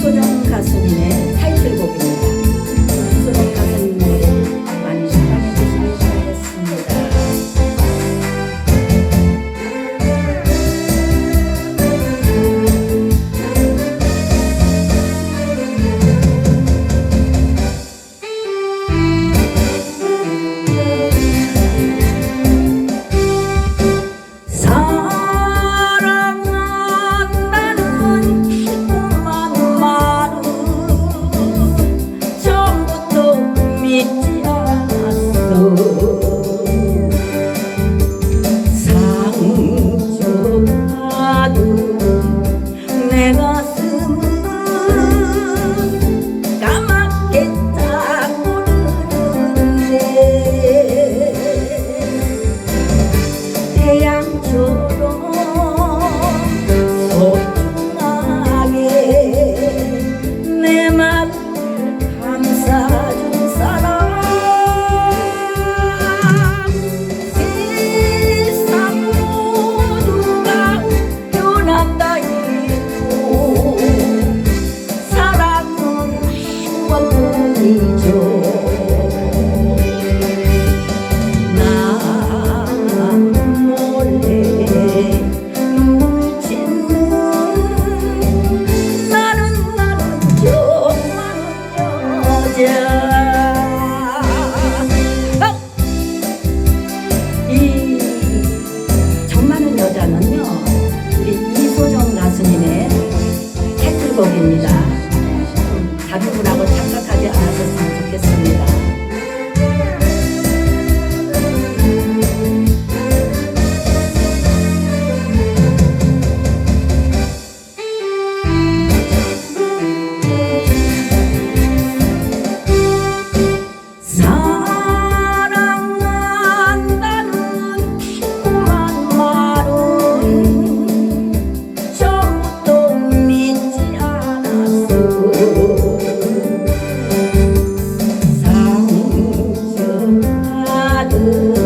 김소정 가수님의 타이틀곡입니다. true. You. Ooh.